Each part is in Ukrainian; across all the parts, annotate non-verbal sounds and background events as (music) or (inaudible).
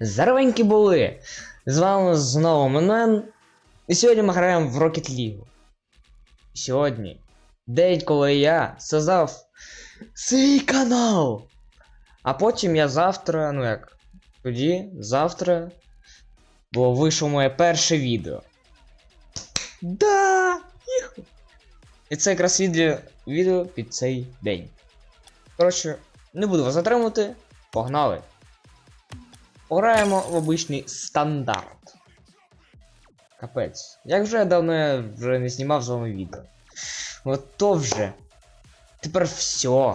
Здоровенькі були! З вами знову Менен. І сьогодні ми граємо в Rocket League. Сьогодні день, коли я создав свій канал. А потім я завтра, ну як, тоді, завтра, бо вийшло моє перше відео. Да! І це якраз відео, відео під цей день. Коротше, не буду вас затримувати. Погнали! Пограємо в обичний стандарт. Капець. Як вже давно я вже не знімав з вами відео. От то вже. Тепер все.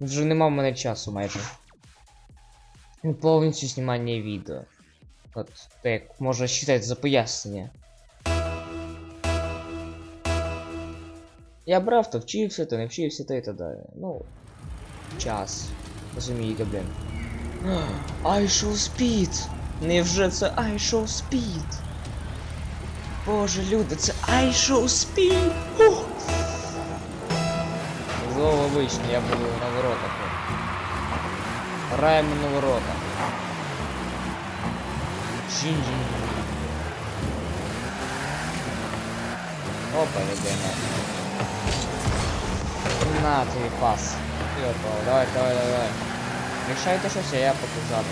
Вже нема в мене часу майже. Ну, Повністю знімання відео. От, так можна вважати за пояснення. Я брав, то вчився, то не вчився, то і так далі. Ну. Час. Розумієте, блін. I show speed! Невже це I show speed? Боже, люди, це I show speed! Ух! Знову обично, я буду на воротах. Граємо на воротах. Жінь-жінь. Опа, йдемо. На тобі пас. Йопа, давай, давай, давай. Рішайте щось, а я ззаду.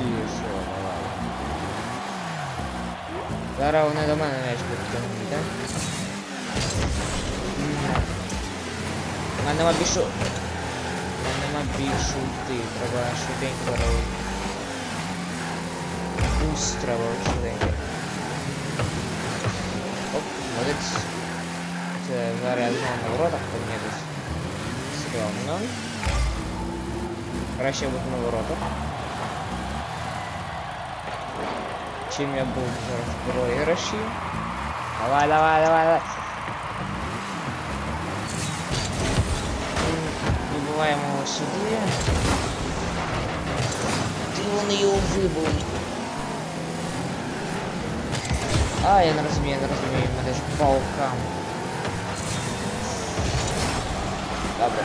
І що, давай. Зараз вони до мене м'яч підтягнуть, так? У мене нема більшу... У мене нема більшу йти, треба швиденько робити. Пусть треба швиденько. Оп, молодець. Це зараз я знову на воротах помінятись. Стрьомно. Краще я буду на воротах. Чим я був зараз в проіграші. Давай, давай, давай, давай. М, Вибиваємо його сюди. Ти вони його вибили. А, я не розумію, я не розумію, мене ж паукам. Добре.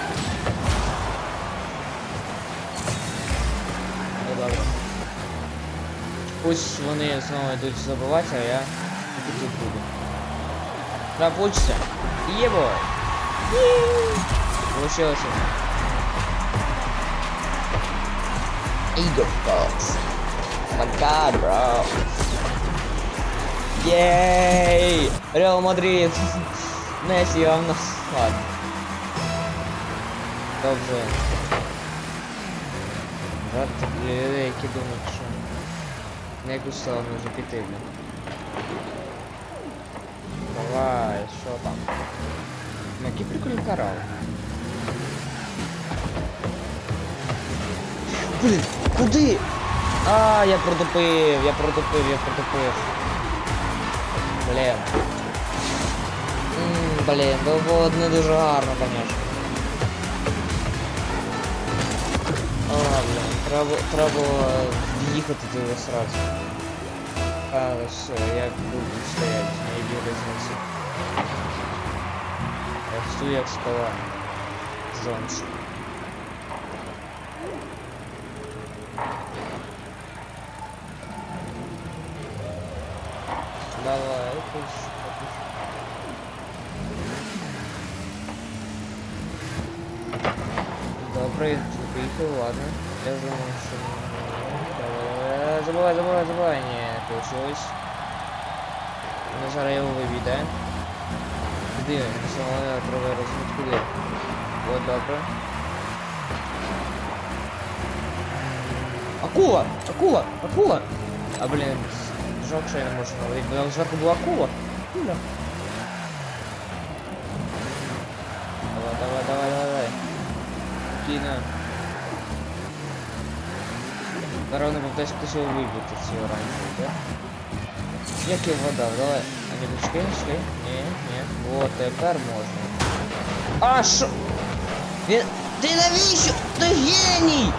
Ну добре. Пусть вони знову йдуть забивати, а я тут буду. Да, получится. Ебо! Получилось. Eagle Fox. My god, bro. Єй! Реал Мадрид! (laughs) Месси явно. Ладно. Добре. Жарт для людей, які думають, що яку сторону вже піти. Давай, що там? Ну, який прикольний корал. Блін, куди? А, я протупив, я протупив, я протупив. Блін. Блін, було не дуже гарно, конечно. А, блін, треба, треба було їхати туди сразу. Але все, я буду стоять, не йду різниці. Я стою як скала. Зонш. Давай, пусть, пусть. Добре, поїхав, ладно. Я думаю, що... Давай, Забывай, забывай, забывай. Не, получилось. Ну, зараз його виведе. Куди? Саме треба розуміти куди. От, добре. Акула! Акула! Акула! А, блін, жалко, що я не можу наловити, бо там зверху була акула. Акула. Давай, давай, давай, давай, давай. Зараз не хтось хтось його вибити ці оранжеві, да? Як я вгадав, давай. А не шли? Ні, ні. Вот, тепер можна. А що? Він... Ти навіщо? Ти геній!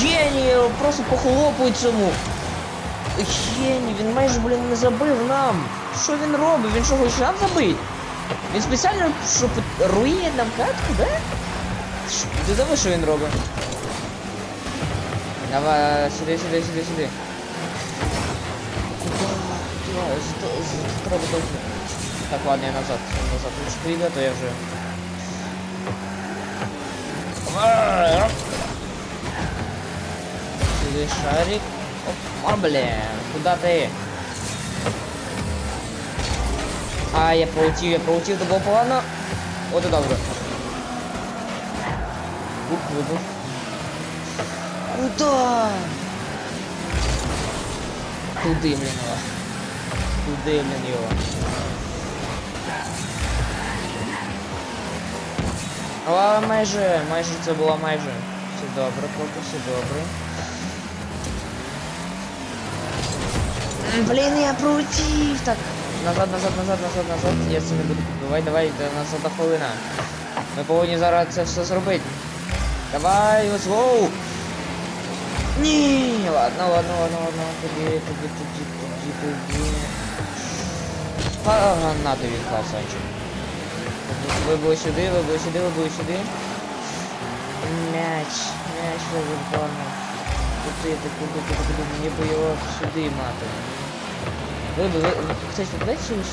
Геній! Просто похлопують цьому! Геній, він майже, блін, не забив нам! Що він робить? Він що, хоче нам забити? Він спеціально, щоб руїне нам катку, да? Ти забув, що він робить? Давай, сюди, сюди, сюди, сюди. Куда? Куда? З- з- Треба довго. Так, ладно, я назад. Назад. Лучше прийде, то я вже. Сюди шарик. Оп, О, блін, куда ти? А, я полетів, я полетів, то було погано. От і добре. Ух, вибух. Куда? Туди, блін, його. Туди, блін, його. А, майже, майже це було майже. Все добре, поки все добре. М, Блін, я пролетів! Так. Назад, назад, назад, назад, назад. Я це не буду. Давай, давай, до одна хвилина. Ми повинні зараз це все зробити. Давай, let's go! Ні, ладно, ладно, ладно, ладно. Тоді, тоді, тоді, тоді, тоді. А, на тобі, пацанчик. Ви були сюди, ви були сюди, ви були сюди. Мяч, мяч виборно. Куди, ти, куди, куди, куди, мені би його сюди мати. Ви, ви, хтось попадає чи ж?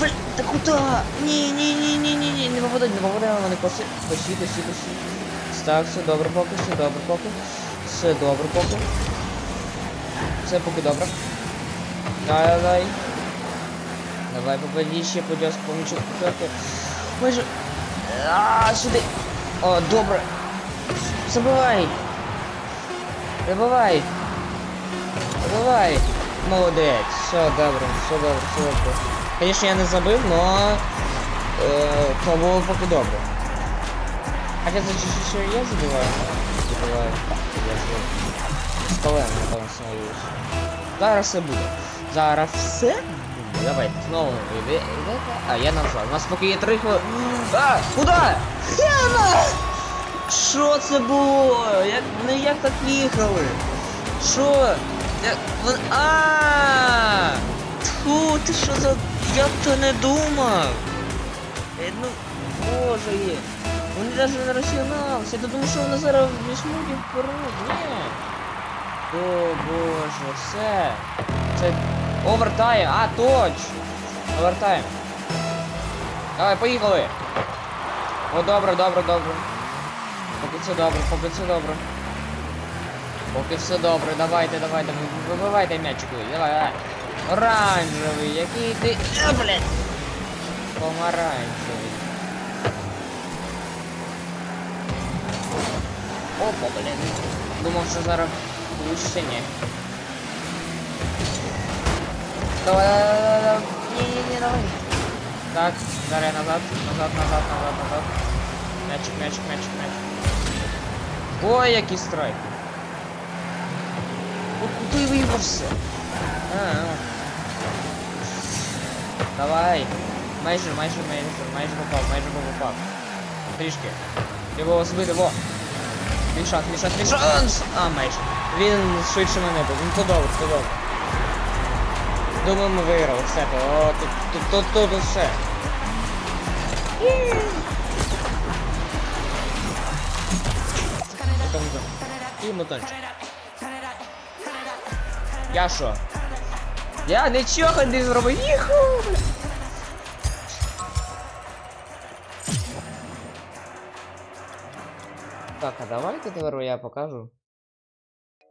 Блін, та куди? Ні, не попадай, не попадай, вони косі, косі, косі, косі. Так, все добре поки, все добре поки. Все добре поки. Все поки добре. Давай, давай. Давай, попади ще, подяс, помічу. Майже. А, сюди. О, добре. Забивай. Забивай. Забивай. Молодець. Все добре, все добре, все добре. Звісно, я не забив, но е, то було поки добре. Хотя за чуть-чуть я забиваю. Забиваю. Я забив. Колен, напевно, становлюсь. Зараз все буде. Зараз все буде. Давай, знову йде. А, я назад. У нас поки є три хвилини. А! Куда? Хена! Що це було? Як не як так їхали? Що? Як. А! Тьфу, ти що за. Я то не думав. Е, Ну, боже є. Вони навіть не розігналися. Я думав, що вони зараз візьмуть і вперед. Ні. О боже, все. Це овертайм. А, точно. Овертайм. Давай, поїхали. О, добре, добре, добре. Поки все добре, поки все добре. Поки все добре, давайте, давайте, ви- вибивайте м'ячику. Давай, давай. Оранжевий, який ти. А, блядь. Помаранчевий. Опа, блін. Думав, що зараз лучше ні. Давай, давай, давай, давай. Ні-ні-ні, давай. Так, зараз я назад, назад, назад, назад, назад. Мячик, мячик, мячик, мячик. Ой, який страйк. От куди виїбався? А, а. Давай. Майже, майже, майже, майже попав, майже попав. Трішки. Його збити, во. Мій шанс, мій шанс, мій шанс! А, майже. Він швидше мене був. Ну то добре. Думаю, ми виграли. Все, о, тут, тут, тут, тут, тут все. І мотончик. Я що? Я нічого не зробив. Їху! Так, а давайте тепер я покажу.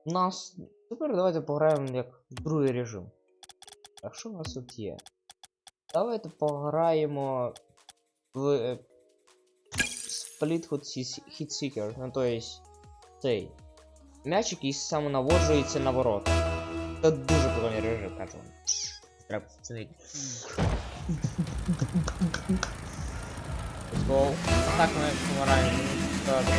У нас. Тепер давайте пограємо як в другий режим. Так що у нас тут є? Давайте пограємо в е, Split Hit Seeker, ну то есть цей. М'ячик який самонаводжується на ворота. Це дуже прикольний режим, кажу вам. Треба зацінити. Let's go. Так ми помираємо. Добре.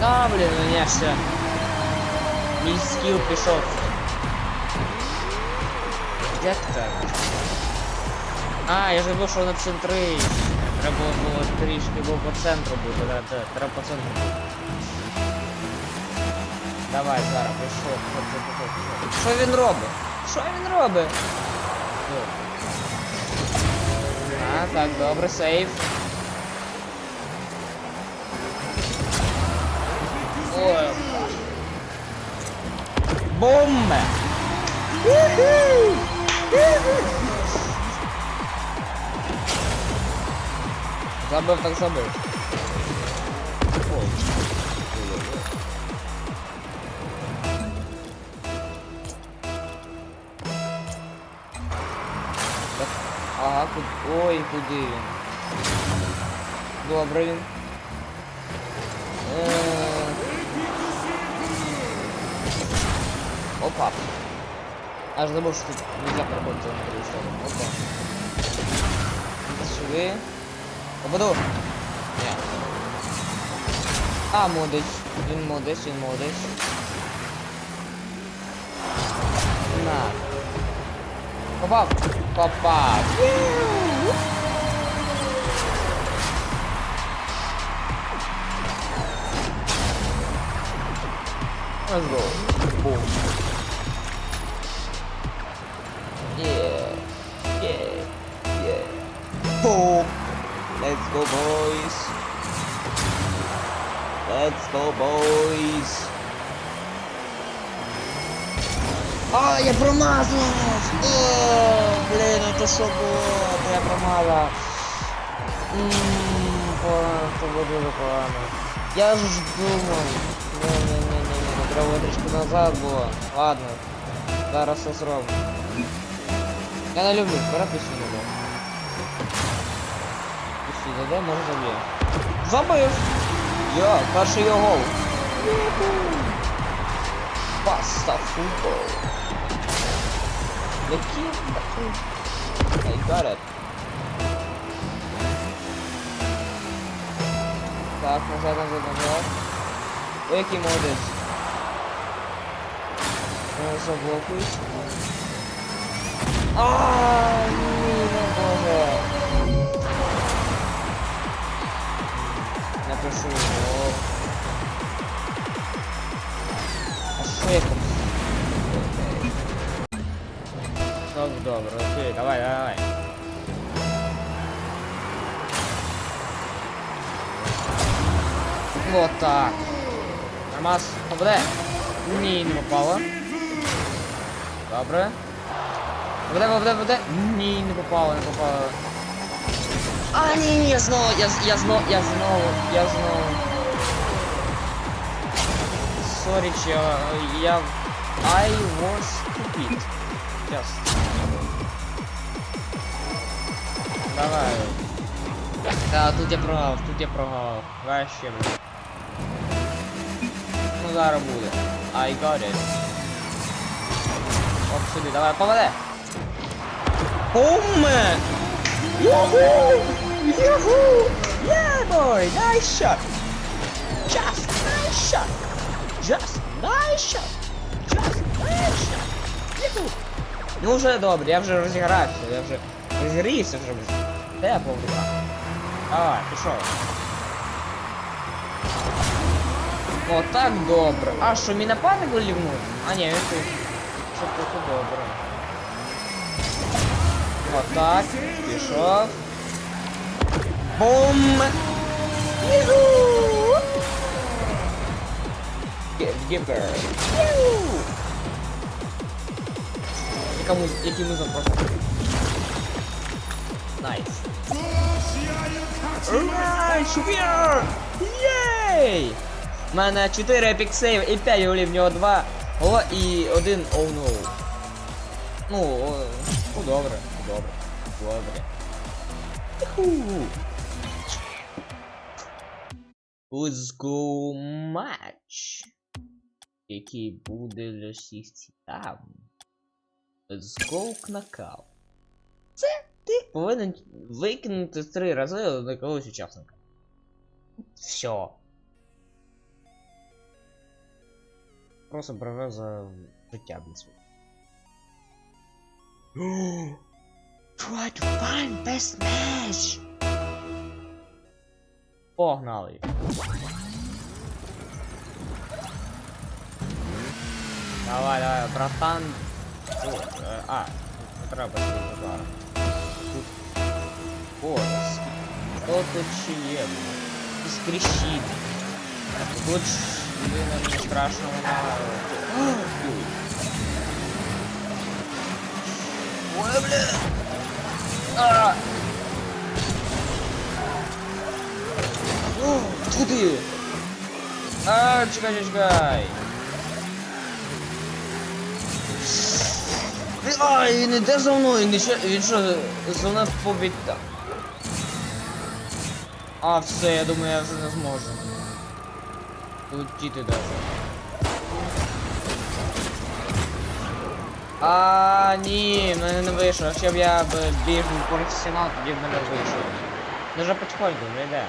Да, блин, у меня все. Мій скіл пішов. Як так? А, я забув, що на центри. Треба було трішки було по центру бути, треба, треба, треба по центру. Давай, зараз, пішов, пішов, пішов, пішов, він робить? Що він робить? Так, добре, сейф. Ой. Бомба! Забив, так забив. Ага, куди... Ой, куди він? Добре він. Е, Опа. Аж забув, що тут нельзя поработать на другую сторону. Опа. Іди Попаду. Ні. А, молодець. Він молодець, він молодець. На. Попав. ba. Let's go. Boom. Yeah. Yeah. Yeah. Boom. Let's go, boys. Let's go, boys. А, я промазав! О, блін, это що було? Я промазав. Погано, це було погано. Я ж думав. Не-не-не-не, треба трішки назад було. Ладно. Зараз все зроблю. Я не люблю, не дай. Пісню не дай, може заб'є. Забив! Йо, перший його гол. Паста футбол. Які I got it. Так, назад, назад, назад. Ой, який молодець. Е, Заблокуюсь. А, ні, не боже. Напишу гол. А що я там? Окей. Добре, добре, окей, давай, давай. Вот так. Нормас, попаде. Ні, не попало. Добре. Попаде, попаде, попаде. Ні, не попало, не попало. А, ні, ні, я знову, я, з- я знову, я знову, я знову. Sorry, я... I was stupid. Just. Давай. Да, тут я прогав, тут я прогав. Вообще, блин. Ну зараз буде. I got it. Оп, сюди, давай, попаде. Бум! Юху! Юху! Yeah, boy! Nice shot! Just nice shot! Just nice shot! Just nice shot! Юху! Ну вже добре, я вже розігрався, я вже розігрівся вже. блін. Де я повдруга? Давай, пішов. О, так добре. А що, мій нападник лівнув? А ні, він тут. Це трохи добре. Отак, пішов. Бум! Юху! Гіпер. Яка муз... Який музон просто. Найс. Найс, вір! Єй! У мене 4 епік сейв і 5 голів, в нього 2 о і 1 оу oh, no. Ну, о, ну добре, добре, добре. Юху. Let's go матч. Який буде для всіх цікавим. Let's go knockout. Це ти повинен викинути три рази на когось учасника. Все. Просто бере за життя своє. Try to find best match. Погнали. Давай, давай, братан. О, е, а, тут не треба цього зараз. Тут. О, Хто тут ще є? Скрещіть. Тут ж людина мені страшно вона. Ой, бля! А! О, Туди! А, чекай, чекай, Він- Ай, він іде за мною, він що, він що, за мною побіг там. А, все, я думаю, я вже не зможу. Летіти даже. А, ні, мене не вийшло. Якщо б я біг професіонал, тоді б мене вийшло. Дуже потихоньку, вже йде.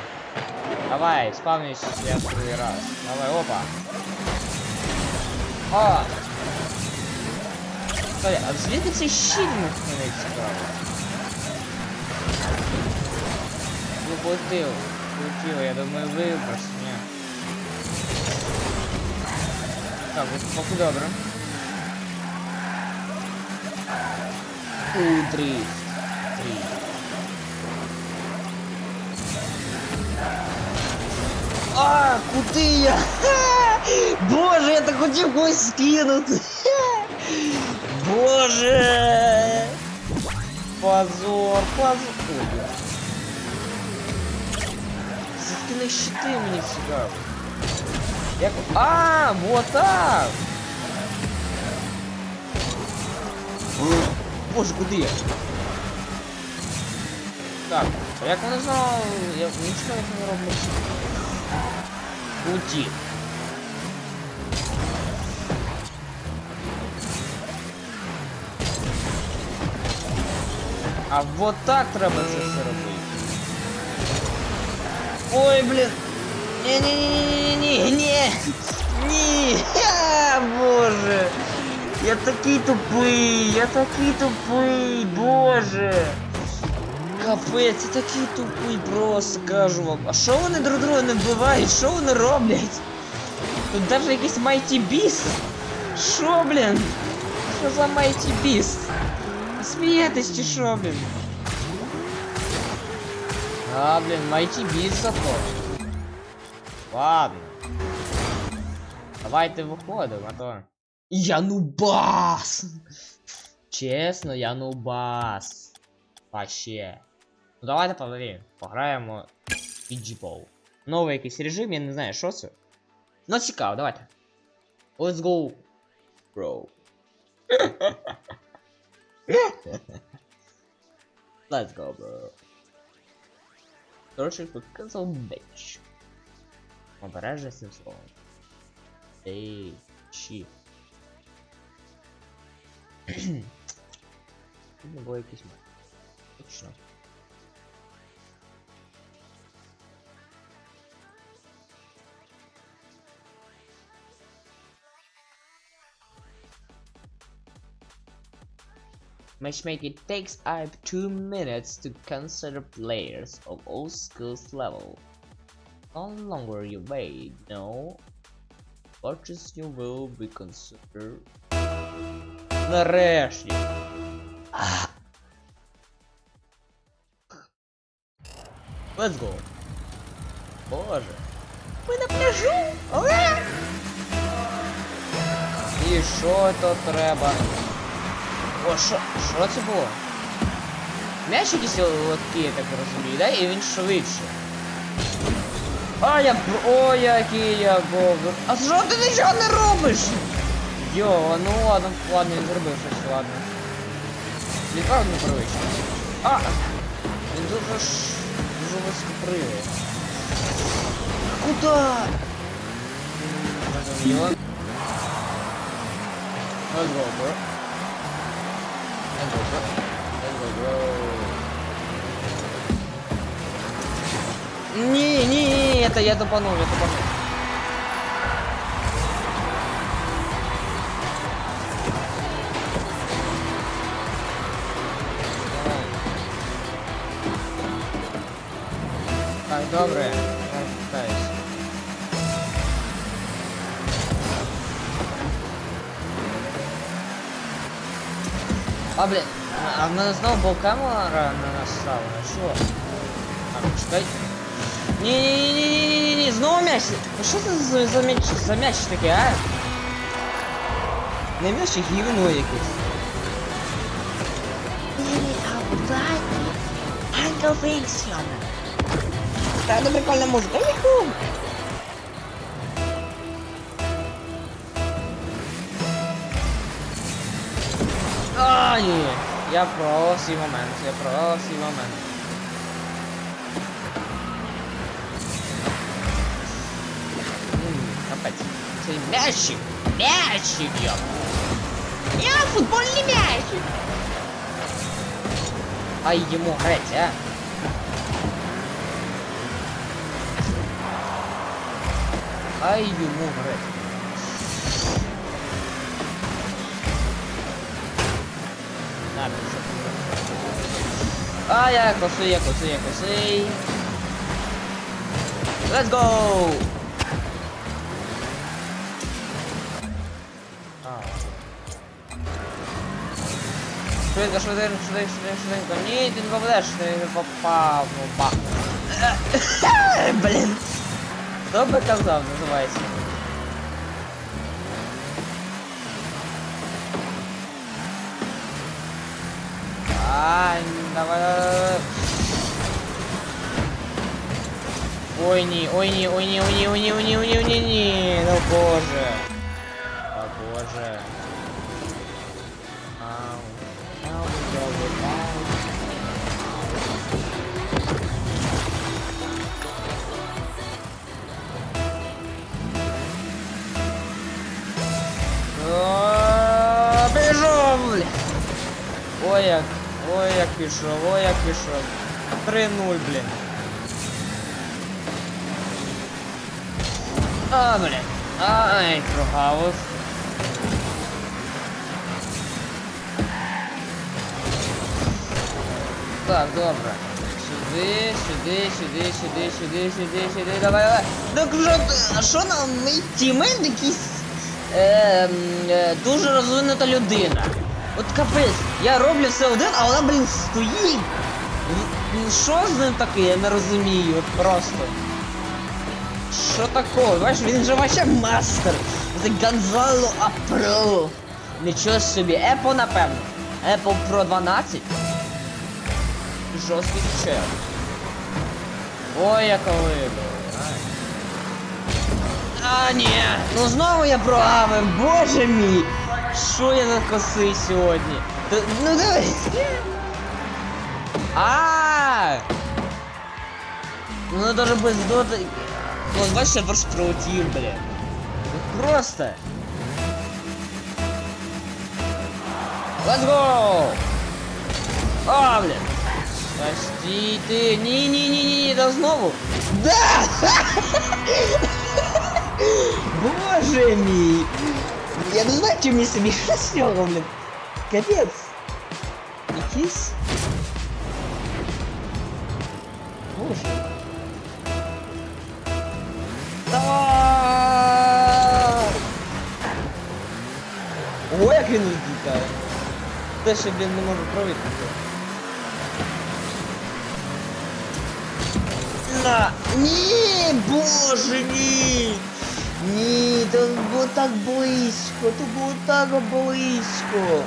Давай, спавнись я в другий раз. Давай, опа. О! Стой, а звідки цей щит мене цікаво? Ну, полетів. Полетів, я думаю, виброс, ні. Так, от поки добре. У, три. Три. А, куди я? (laughs) Боже, я так хотів когось скинути. Боже! Позор, позор. Ой, бля. Закини щити мені цікаво. Як... А, вот так! О, Боже, куди я? Так, а як вони знали, я нічого не роблю. Уйти. А вот так треба це все робити. Ой, блін. Не-не-не-не-не-не. Ні. А, Боже. Я такий тупий, я такий тупий, боже. Капець, я такий тупий, просто кажу вам. А що вони друг друга не вбивають? Що вони роблять? Тут даже якийсь Mighty Beast. Що, блін? Що за Mighty Beast? Смієтесь чи що, блін? А, блін, Mighty Beast зато. Ладно. Давайте виходимо, а то. Я нубас! Чесно, я нубас. Вообще. Ну давайте поговоримо. Пограємо Піджіпол. Новий якийсь режим, я не знаю, що це. Ну цікаво, давайте. Let's go, bro. (laughs) (laughs) Let's go, bro. Коротше, показав беч. Обережно цим словом. Ей, чі. Тут не було якийсь мат. Точно. Matchmaking takes up 2 minutes to consider players of all skills level. No longer you wait, no. Purchase you will be considered. Нарешті. (sighs) Ah. Let's go. Боже. Ми на пляжу. Але. І що то треба? О, що, що це було? М'яч якісь лотки, я так розумію, да? І він швидше. А, я... О, який я бобр. А що ти нічого не робиш? Йо, ну ладно, ладно, він зробив щось, ладно. Він правда не привичний. А! Він дуже ж... дуже високопривий. Куда? Зрозуміло. Let's go, bro. Let's go, bro. Let's go, bro. Не, не, это я тупанул, я тупанул. Так, добре, А, блін, а в мене знову був камера на нас ставлена, що? А, чекай. Ні-ні-ні-ні-ні-ні, знову м'яч. Ну що це за, за м'яч, за м'яч такий, а? Не м'яч, а гівно якесь. Really обладні. Англовейсіон. Та це прикольна музика. Юху! Ні. Я свій момент. Я свій момент. Капець. Цей м'ячик. М'ячик, я. Я футбольний м'яч. Ай йому грець, а. Ай йому грець. А, я косий, я косий. Let's go! А, Швидко, швидко, швидко, швидко. Ні, ти не попадеш, ти не попав, ну ба. Блін. Хто би казав, називається? Ай, давай, давай, давай. Ой, ні, ой, ні, ой, ні, ой, ні, ой, ні, ой, ні, ой, ні, ой, ні, ні, ну боже. О боже. Ау. Ау, боже, ау. О, Пішов, бля. Ой, як, ой, як пішов, ой, як пішов. 3-0, блін. А, блін. Ай, прогавив. Так, добре. Сюди, сюди, сюди, сюди, сюди, сюди, сюди, давай, давай. Так ти- а що нам мій тімейт якийсь е, е, дуже розвинута людина. От капець, я роблю все один, а вона, блін, стоїть. Що з ним таке, я не розумію, от просто. Що такого? Бачиш, він же вообще мастер. Це Гонзало Апро. Нічого собі. Apple, напевно. Apple Pro 12. Жорсткий чел. Ой, яка вибір. А, ні. Ну знову я прогавив, боже мій. Що я за коси сьогодні? Та- ну дивись. А! Ну даже без дота. Ну, бачиш, я просто пролетів, блін. Ну, Просто. Let's go! А, блін. Та стій ти. Ні, ні, ні, ні, ні, да знову. Да! (laughs) Боже мій! Я не знаю, чим мені собі з цього, блін. Капець. Якийсь. Боже. Та! Ой, як він летить. Те, що він не може провідати. На! Ні, боже ні! Ні, то було так близько, то було так близько.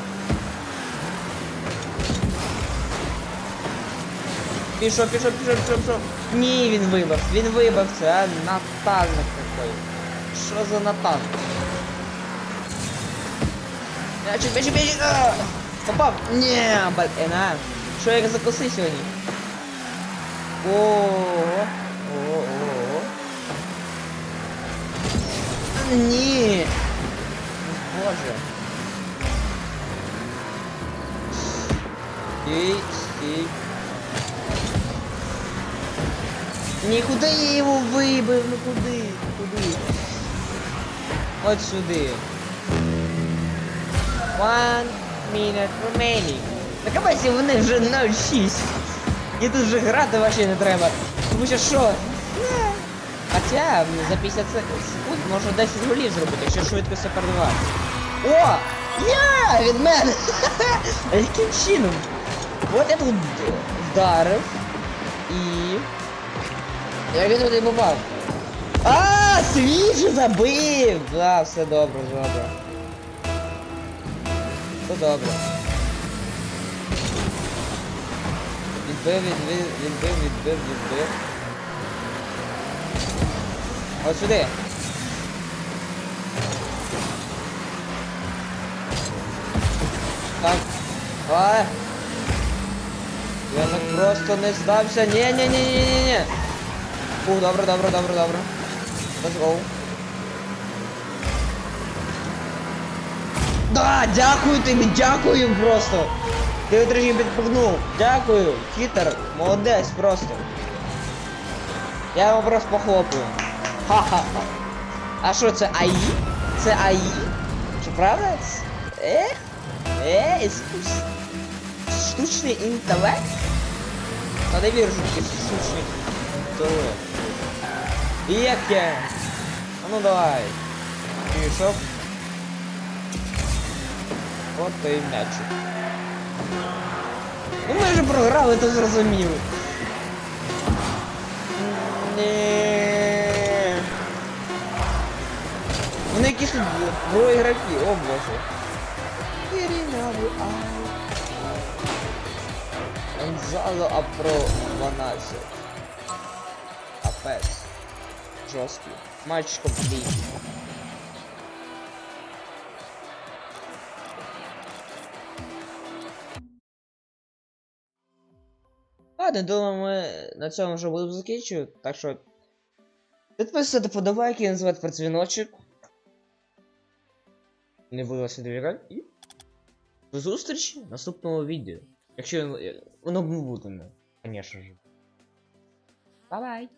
Пішов, пішов, пішов, пішов, пішов. Ні, він вибив, він вибив це, а Натальник такий. Що за? Мячик, мячик, мячик! а! Попав! Ні, блін, а! Що я закоси сьогодні? О, о, о. Ні. Боже. Стій, стій. Нікуди я його вибив, ну куди? Куди? От сюди. One minute remaining. На кабасі вони вже 0,6. І тут вже грати вообще не треба. Тому що що? Хоча за 50 секунд можна 10 голів зробити, якщо швидко все передавати. О! Я! Від мене! Яким (laughs) чином? От я тут вдарив. І. Я він туди попав. А, свіже забив! Да, все добре, добре. Все добре. Відбив, відбив, відбив, відбив, відбив. Ось сюди. Так. Давай. Я так просто не здався. Ух, добре, добре, добре, добре. Let's go. Да, дякую тобі, дякую просто. Ти трохи підпугнув. Дякую, хітер, молодець просто. Я його просто похлопаю. Ха-ха-ха. А що це АІ? Це АІ? Чи правда? Е? Е, іскус. Штучний інтелект? Та не вірю, що штучний інтелект. Як я? А ну давай. Пішов. От то і м'ячик. Ну ми вже програли, то зрозуміло. Якісь тут про ігроки, о боже. Анзало Апро 12. Апець. Жорсткий. Матч компліт. Ладно, думаю, ми на цьому вже будемо закінчувати, так що підписуйте подобайки, називайте про дзвіночок. Не вилося довіряти і до зустрічі в наступному відео. Якщо воно- воно буде, звісно ж. Бай-бай!